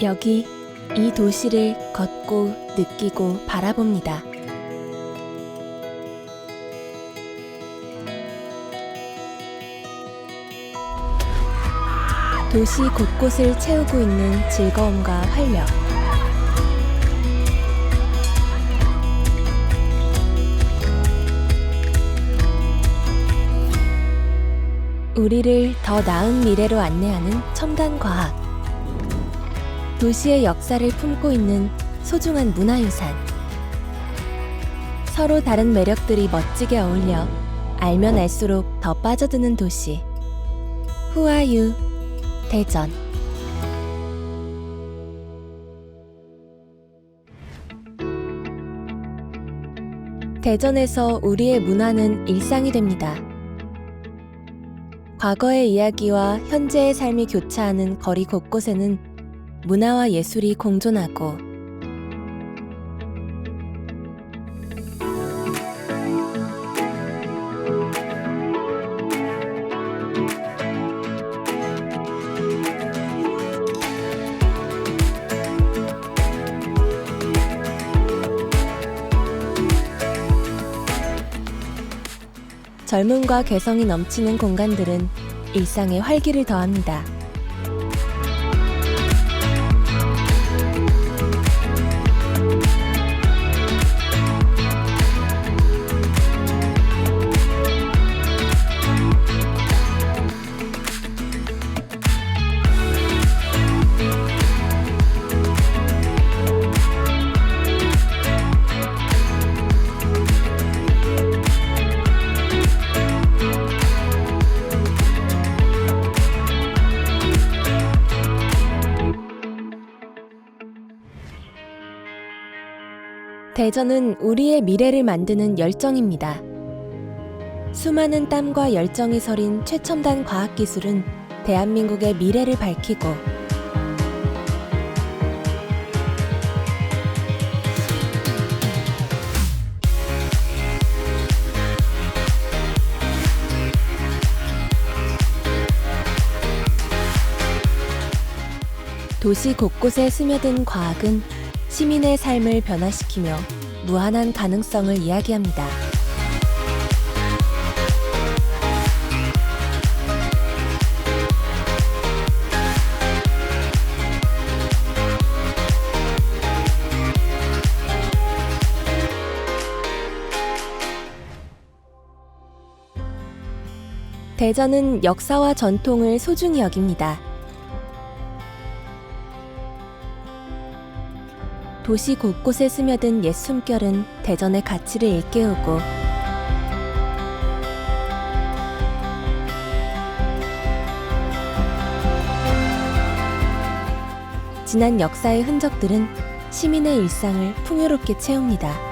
여기 이 도시를 걷고 느끼고 바라봅니다. 도시 곳곳을 채우고 있는 즐거움과 활력. 우리를 더 나은 미래로 안내하는 첨단 과학. 도시의 역사를 품고 있는 소중한 문화유산. 서로 다른 매력들이 멋지게 어울려 알면 알수록 더 빠져드는 도시. 후아유 대전. 대전에서 우리의 문화는 일상이 됩니다. 과거의 이야기와 현재의 삶이 교차하는 거리 곳곳에는 문화와 예술이 공존하고 젊음과 개성이 넘치는 공간들은 일상에 활기를 더합니다. 대전은 우리의 미래를 만드는 열정입니다. 수많은 땀과 열정이 서린 최첨단 과학기술은 대한민국의 미래를 밝히고 도시 곳곳에 스며든 과학은 시민의 삶을 변화시키며 무한한 가능성을 이야기합니다. 대전은 역사와 전통을 소중히 여깁니다. 도시 곳곳에 스며든 옛 숨결은 대전의 가치를 일깨우고 지난 역사의 흔적들은 시민의 일상을 풍요롭게 채웁니다.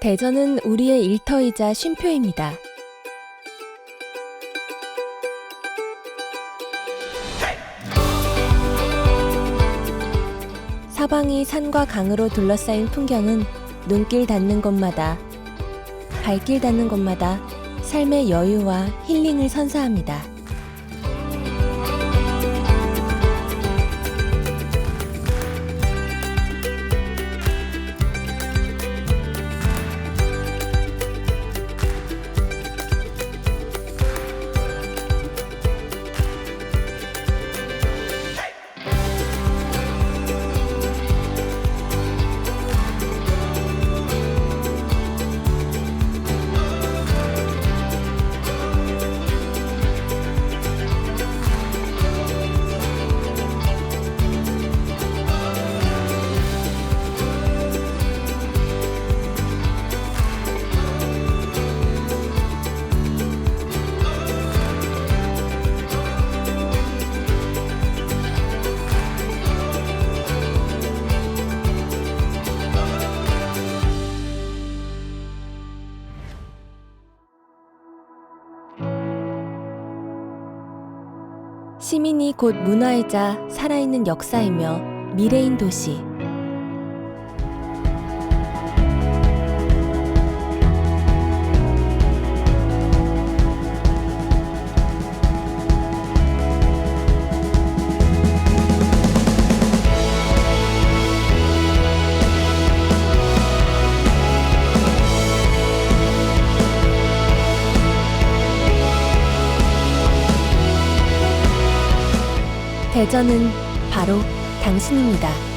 대전은 우리의 일터이자 쉼표입니다. 사방이 산과 강으로 둘러싸인 풍경은 눈길 닿는 곳마다 발길 닿는 곳마다 삶의 여유와 힐링을 선사합니다. 시민이 곧 문화이자 살아있는 역사이며 미래인 도시. 대전은 바로 당신입니다.